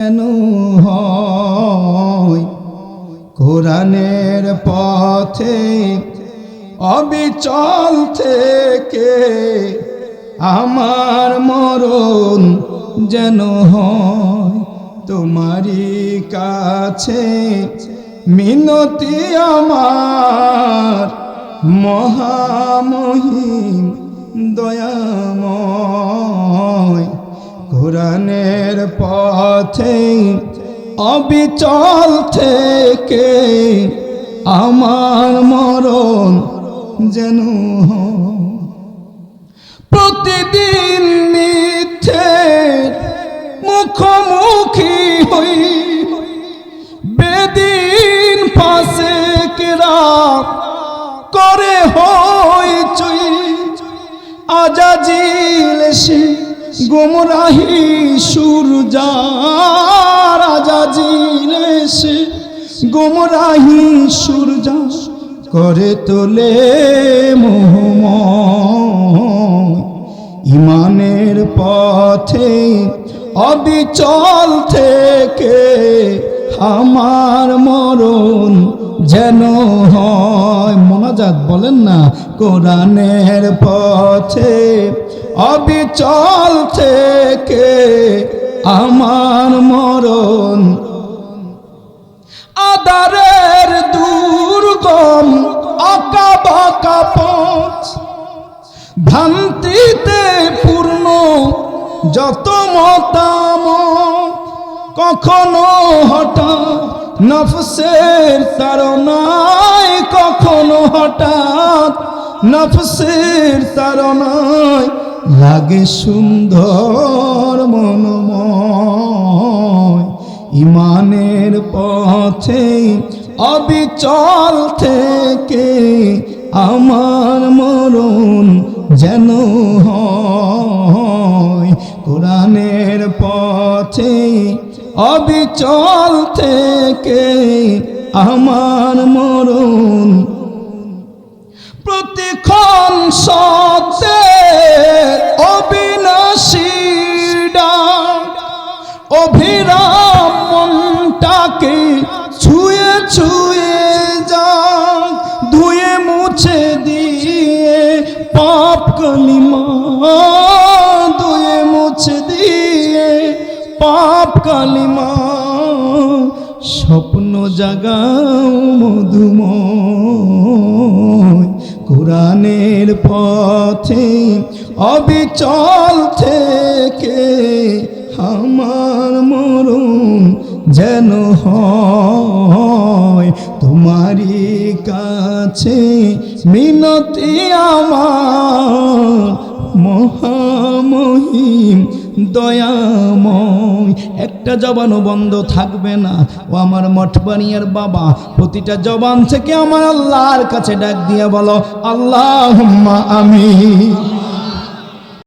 কেন কোরআনের পথে অবিচল থেকে আমার মরণ যেন হয়, তোমারই কাছে মিনতি আমার মহামহিম দয়াময়। কোরআনের পথে অবিচল থেকে আমার মরণ যেন। প্রতিদিন মিথ্যে মুখোমুখি হই বেদিন পাশে কেরা করে হই চুই আজাজিল সে গুমরাহি সূর্যার আজাজিল সে গুমরাহি সূর্যা করে তোলে মোহময়। ইমানের পথে অবিচল থেকে আমার মরণ যেন হয়। মোনাজাত বলেন না, কোরআনের পথে অবিচল থেকে আমার মরণ। আদারের দুর্গম আঁকা বাঁকা পথ। ভ্রান্তিতে পূর্ণ যত মতাম কখনো হঠাৎ নফসের তারনায় কখনো হঠাৎ নফসের তারনায় লাগে সুন্দর মনময়। ইমানের পথে, অবিচল থেকে আমার মরণ যেন হয়। কোরআনের পথে, অবিচল থেকে আমার মরণ। প্রতিক্ষণ ছুঁয়ে যাক, ধুয়ে মুছে দিয়ে পাপ কালিমা, ধুয়ে মুছে দিয়ে পাপ কালিমা, স্বপ্ন জাগাও মধুময়। কোরআনের পথে অবিচল থেকে আমার মরণ যেন হয় তোমারই কাছে মিনতি আমার মহামহিম দয়াময়। একটা জবানও বন্ধ থাকবে না। ও আমার মঠবানিয়ার বাবা, প্রতিটা জবান থেকে আমার আল্লাহর কাছে ডাক দিয়ে বলো আল্লাহ আমি